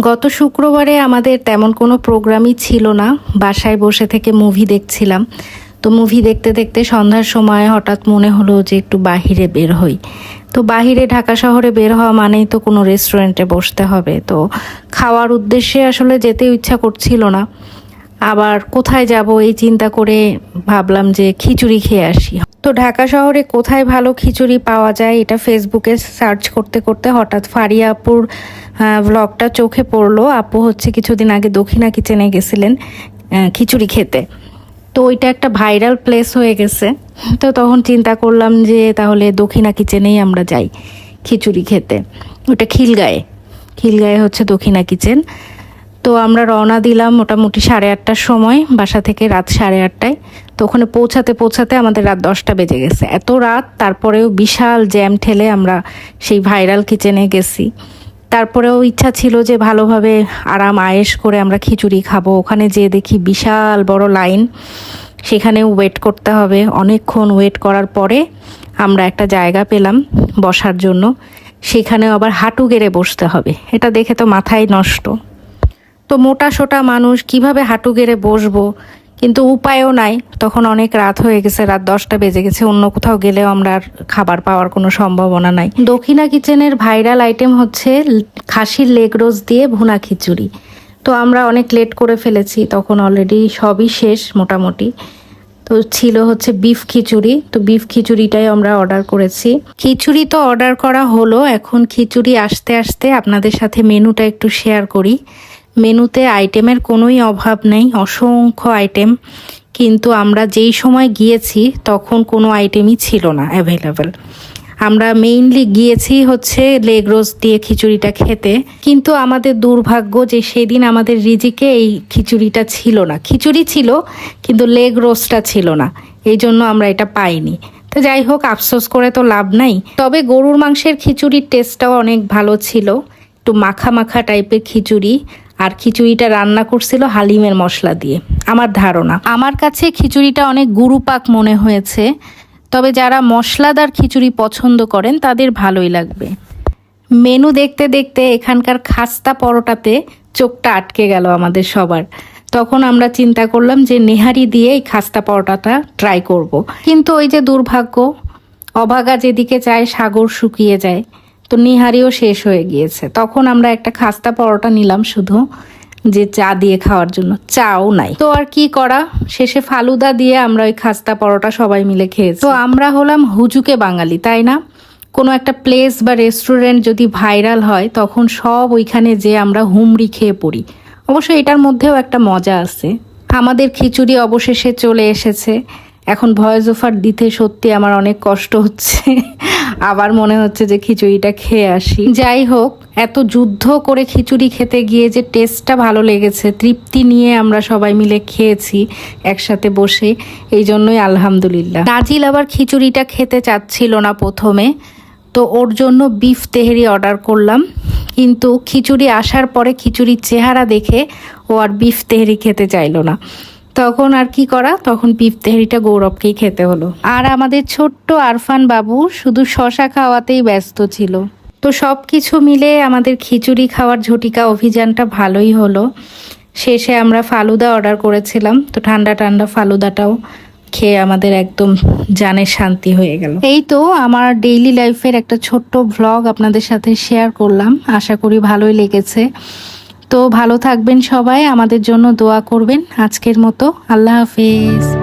গত শুক্রবারে আমাদের তেমন কোনো প্রোগ্রামই ছিল না। বাসায় বসে থেকে মুভি দেখছিলাম। তো মুভি দেখতে দেখতে সন্ধ্যার সময় হঠাৎ মনে হলো যে একটু বাহিরে বের হই। তো বাহিরে ঢাকা শহরে বের হওয়া মানেই তো কোনো রেস্টুরেন্টে বসতে হবে। তো খাওয়ার উদ্দেশ্যে আসলে যেতে ইচ্ছা করছিল না। আবার কোথায় যাব এই চিন্তা করে ভাবলাম যে খিচুড়ি খেয়ে আসি। তো ঢাকা শহরে কোথায় ভালো খিচুড়ি পাওয়া যায় এটা ফেসবুকে সার্চ করতে করতে হঠাৎ ফারিয়া আপুর ব্লগটা চোখে পড়ল। আপু হচ্ছে কিছুদিন আগে দক্ষিণা কিচেনে গেছিলেন খিচুড়ি খেতে। তো ওইটা একটা ভাইরাল প্লেস হয়ে গেছে। তো তখন চিন্তা করলাম যে তাহলে দক্ষিণা কিচেনেই আমরা যাই খিচুড়ি খেতে। ওটা খিলগায়ে। খিলগায়ে হচ্ছে দক্ষিণা কিচেন তো আমরা রওনা দিলাম মোটামুটি সাড়ে আটটার সময়, বাসা থেকে রাত সাড়ে আটটায়। তো ওখানে পৌঁছাতে পৌঁছাতে আমাদের রাত দশটা বেজে গেছে। এত রাত, তারপরেও বিশাল জ্যাম ঠেলে আমরা সেই ভাইরাল কিচেনে গেছি। তারপরেও ইচ্ছা ছিল যে ভালোভাবে আরাম, আয়েশ করে আমরা খিচুড়ি খাব। ওখানে যেয়ে দেখি বিশাল বড় লাইন সেখানেও ওয়েট করতে হবে। অনেকক্ষণ ওয়েট করার পরে আমরা একটা জায়গা পেলাম বসার জন্য। সেখানেও আবার হাঁটু গেড়ে বসতে হবে। এটা দেখে তো মাথায় নষ্ট। তো মোটা সোটা মানুষ, কীভাবে হাঁটু গেড়ে বসবো? কিন্তু উপায়ও নাই। তখন অনেক রাত হয়ে গেছে, রাত দশটা বেজে গেছে, অন্য কোথাও গেলেও আমরা আর খাবার পাওয়ার কোনো সম্ভাবনা নাই। দক্ষিণা কিচেনের ভাইরাল আইটেম হচ্ছে খাসির লেগ রোজ দিয়ে ভুনা খিচুড়ি। তো আমরা অনেক লেট করে ফেলেছি, তখন অলরেডি সবই শেষ মোটামুটি। তো ছিল হচ্ছে বিফ খিচুড়ি, তো বিফ খিচুড়িটাই আমরা অর্ডার করেছি। খিচুড়ি তো অর্ডার করা হলো, এখন খিচুড়ি আসতে আসতে আপনাদের সাথে মেনুটা একটু শেয়ার করি। মেনুতে আইটেমের কোনোই অভাব নেই, অসংখ্য আইটেম। কিন্তু আমরা যেই সময় গিয়েছি, তখন কোনো আইটেমই ছিল না অ্যাভেলেবেল আমরা মেইনলি গিয়েছি হচ্ছে লেগ রোস্ট দিয়ে খিচুড়িটা খেতে। কিন্তু আমাদের দুর্ভাগ্য যে সেদিন আমাদের রিজিকে এই খিচুড়িটা ছিল না। খিচুড়ি ছিল, কিন্তু লেগ রোস্টটা ছিল না। এই জন্য আমরা এটা পাইনি। তো যাই হোক, আফসোস করে তো লাভ নাই। তবে গরুর মাংসের খিচুড়ির টেস্টটাও অনেক ভালো ছিল। একটু মাখা মাখা টাইপের খিচুড়ি। আর খিচুড়িটা রান্না করছিল হালিমের মশলা দিয়ে। আমার ধারণা। আমার কাছে খিচুড়িটা অনেক গুরুপাক মনে হয়েছে, তবে যারা মশলাদার খিচুড়ি পছন্দ করেন তাদের ভালোই লাগবে। মেনু দেখতে দেখতে এখানকার খাস্তা পরোটাতে চোখটা আটকে গেল আমাদের সবার। তখন আমরা চিন্তা করলাম যে নেহারি দিয়ে এই খাস্তা পরোটাটা ট্রাই করব। কিন্তু ওই যে দুর্ভাগ্য, অভাগা যেদিকে চায় সাগর শুকিয়ে যায়। তো নিহারিও শেষ হয়ে গিয়েছে। তখন আমরা একটা খাস্তা পরোটা নিলাম শুধু, যে চা দিয়ে খাওয়ার জন্য। চাও নাই। তো আর কি করা? শেষে ফালুদা দিয়ে আমরা ওই খাস্তা পরোটা সবাই মিলে খেয়েছি। তো আমরা হলাম হুজুকে বাঙালি, তাই না? কোনো একটা প্লেস বা রেস্টুরেন্ট যদি ভাইরাল হয়, তখন সব ওইখানে যে আমরা হুমড়ি খেয়ে পড়ি। অবশ্য এটার মধ্যেও একটা মজা আছে। আমাদের খিচুড়ি অবশেষে চলে এসেছে। এখন ভয়েস ওভার দিতে সত্যি আমার অনেক কষ্ট হচ্ছে। আবার মনে হচ্ছে যে খিচুড়িটা খেয়ে আসি। যাই হোক, এত যুদ্ধ করে খিচুড়ি খেতে গিয়ে যে টেস্টটা ভালো লেগেছে, তৃপ্তি নিয়ে আমরা সবাই মিলে খেয়েছি একসাথে বসে, এই জন্যই আলহামদুলিল্লাহ। নাজিল আবার খিচুড়িটা খেতে চাচ্ছিল না প্রথমে, তো ওর জন্য বিফ তেহেরি অর্ডার করলাম। কিন্তু খিচুড়ি আসার পরে খিচুড়ির চেহারা দেখে ও আর বিফ তেহেরি খেতে চাইলো না। তখন আর কি করা? তখন বিফ তেহেরিটা গৌরবকেই খেতে হলো। আর আমাদের ছোট্ট আরফান বাবু শুধু শশা খাওয়াতেই ব্যস্ত ছিল। তো সব কিছু মিলে আমাদের খিচুড়ি খাওয়ার ঝটিকা অভিযানটা ভালোই হলো। শেষে আমরা ফালুদা অর্ডার করেছিলাম। তো ঠান্ডা ঠান্ডা ফালুদাটাও খেয়ে আমাদের একদম জানের শান্তি হয়ে গেল। এই তো আমার ডেইলি লাইফের একটা ছোট্ট ভ্লগ আপনাদের সাথে শেয়ার করলাম। আশা করি ভালোই লেগেছে। তো ভালো থাকবেন সবাই আমাদের জন্য দোয়া করবেন আজকের মতো। আল্লাহ হাফেজ।